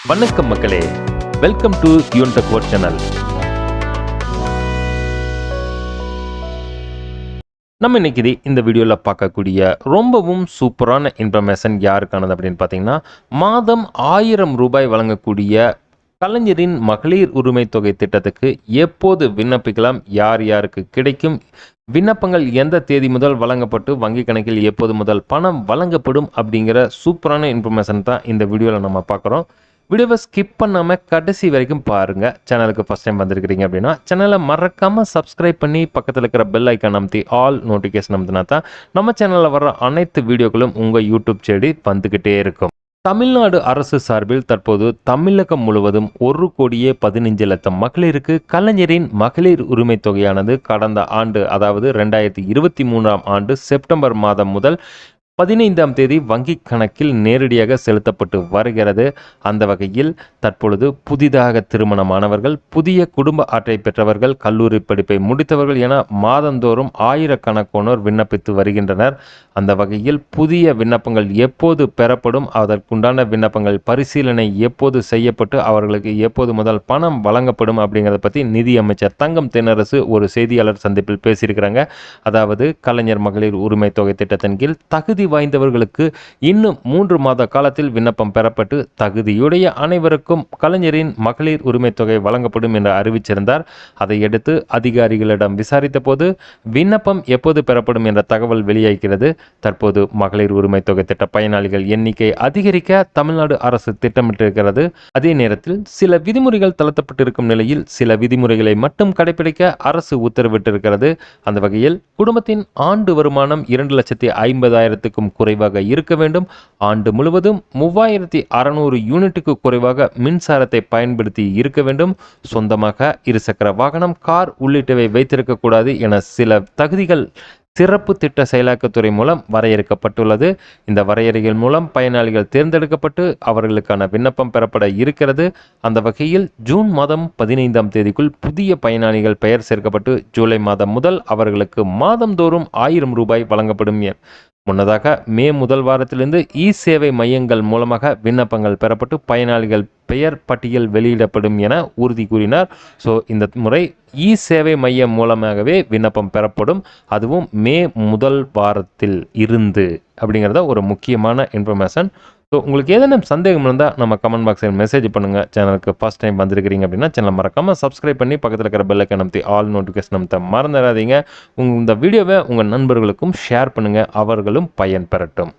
வணக்கம் மக்களே. Welcome to யூன் டெக் சேனல் நம்ம இன்னைக்கு இந்த வீடியோவில் பார்க்கக்கூடிய ரொம்பவும் சூப்பரான இன்ஃபர்மேஷன் யாருக்கானது அப்படின்னு பார்த்தீங்கன்னா மாதம் ஆயிரம் ரூபாய் வழங்கக்கூடிய கலைஞரின் மகளிர் உரிமை தொகை திட்டத்துக்கு எப்போது விண்ணப்பிக்கலாம் யார் யாருக்கு கிடைக்கும் விண்ணப்பங்கள் எந்த தேதி முதல் வழங்கப்பட்டு வங்கி கணக்கில் எப்போது முதல் பணம் வழங்கப்படும் அப்படிங்கிற சூப்பரான இன்ஃபர்மேஷன் தான் இந்த வீடியோவில் நம்ம பார்க்குறோம். வீடியோவை ஸ்கிப் பண்ணாமல் கடைசி வரைக்கும் பாருங்கள் சேனலுக்கு ஃபஸ்ட் டைம் வந்திருக்கிறீங்க அப்படின்னா சேனலை மறக்காமல் சப்ஸ்கிரைப் பண்ணி பக்கத்தில் இருக்கிற பெல் ஐக்கான் அமுத்தி ஆல் நோட்டிஃபிகேஷன் அமுத்தினா தான் நம்ம சேனலில் வர அனைத்து வீடியோக்களும் உங்கள் யூடியூப் செடி வந்துக்கிட்டே இருக்கும். தமிழ்நாடு அரசு சார்பில் தற்போது தமிழகம் முழுவதும் ஒரு கோடியே பதினைஞ்சு லட்சம் மகளிருக்கு கலைஞரின் மகளிர் உரிமை தொகையானது கடந்த ஆண்டு அதாவது ரெண்டாயிரத்தி இருபத்தி மூன்றாம் ஆண்டு செப்டம்பர் மாதம் முதல் பதினைந்தாம் தேதி வங்கி கணக்கில் நேரடியாக செலுத்தப்பட்டு வருகிறது. அந்த வகையில் தற்பொழுது புதிதாக திருமணமானவர்கள் புதிய குடும்ப அட்டை பெற்றவர்கள் கல்லூரி படிப்பை முடித்தவர்கள் என மாதந்தோறும் ஆயிரக்கணக்கானோர் விண்ணப்பித்து வருகின்றனர். அந்த வகையில் புதிய விண்ணப்பங்கள் எப்போது பெறப்படும் அதற்குண்டான விண்ணப்பங்கள் பரிசீலனை எப்போது செய்யப்பட்டு அவர்களுக்கு எப்போது முதல் பணம் வழங்கப்படும் அப்படிங்கிறத பற்றி நிதியமைச்சர் தங்கம் தென்னரசு ஒரு செய்தியாளர் சந்திப்பில் பேசியிருக்கிறாங்க. அதாவது கலைஞர் மகளிர் உரிமை தொகை திட்டத்தின் கீழ் தகுதி வாய்ந்தவர்களுக்கு இன்னும் மூன்று மாத காலத்தில் விண்ணப்பம் பெறப்பட்டு தகுதியுடைய அனைவருக்கும் கலைஞரின் மகளிர் உரிமை தொகை வழங்கப்படும் என்று அறிவிச்சிருந்தார். அதையடுத்து அதிகாரிகளிடம் விசாரித்த போது விண்ணப்பம் எப்போது பெறப்படும் என்ற தகவல் வெளியாகிறது. தற்போது மகளிர் உரிமை தொகை திட்ட பயனாளிகள் எண்ணிக்கை அதிகரிக்க தமிழ்நாடு அரசு திட்டமிட்டிருக்கிறது. அதே நேரத்தில் சில விதிமுறைகள் தளர்த்தப்பட்டிருக்கும் நிலையில் சில விதிமுறைகளை மட்டும் கடைபிடிக்க அரசு உத்தரவிட்டிருக்கிறது. அந்த வகையில் குடும்பத்தின் ஆண்டு வருமானம் இரண்டு லட்சத்தி யூனிட்டுக்கும் குறைவாக இருக்க வேண்டும். ஆண்டு முழுவதும் மூவாயிரத்தி அறநூறு யூனிட்டுக்கு குறைவாக மின்சாரத்தை பயன்படுத்தி இருக்க வேண்டும். சொந்தமாக இருசக்கர வாகனம் கார் உள்ளிட்டவை வைத்திருக்கக்கூடாது என சில தகுதிகள் சிறப்பு திட்ட செயலாக்கத்துறை மூலம் வரையறுக்கப்பட்டுள்ளது. இந்த வரையறைகள் மூலம் பயனாளிகள் தேர்ந்தெடுக்கப்பட்டு அவர்களுக்கான விண்ணப்பம் பெறப்பட இருக்கிறது. அந்த வகையில் ஜூன் மாதம் பதினைந்தாம் தேதிக்குள் புதிய பயனாளிகள் பெயர் சேர்க்கப்பட்டு ஜூலை மாதம் முதல் அவர்களுக்கு மாதந்தோறும் ஆயிரம் ரூபாய் வழங்கப்படும் முன்னதாக மே முதல் வாரத்திலிருந்து இ சேவை மையங்கள் மூலமாக விண்ணப்பங்கள் பெறப்பட்டு பயனாளிகள் பெயர் பட்டியல் வெளியிடப்படும் என உறுதி கூறினார். ஸோ இந்த முறை இ சேவை மையம் மூலமாகவே விண்ணப்பம் பெறப்படும். அதுவும் மே முதல் வாரத்தில் இருந்து அப்படிங்கிறத ஒரு முக்கியமான இன்ஃபர்மேஷன் ஸோ உங்களுக்கு ஏதேனும் சந்தேகம் இருந்தால் நம்ம கமெண்ட் பாக்ஸில் மெசேஜ் பண்ணுங்கள் சேனலுக்கு ஃபஸ்ட் டைம் வந்திருக்கிறீங்க அப்படின்னா சேனல் மறக்காமல் சப்ஸ்கிரைப் பண்ணி பக்கத்தில் இருக்கிற பெல்லைக்கன் நம்பி ஆல் நோட்டிஃபிகேஷன் நமத்த மறந்துடாதீங்க. உங்கள் இந்த வீடியோவை உங்கள் நண்பர்களுக்கும் ஷேர் பண்ணுங்கள் அவர்களும் பயன் பெறட்டும்.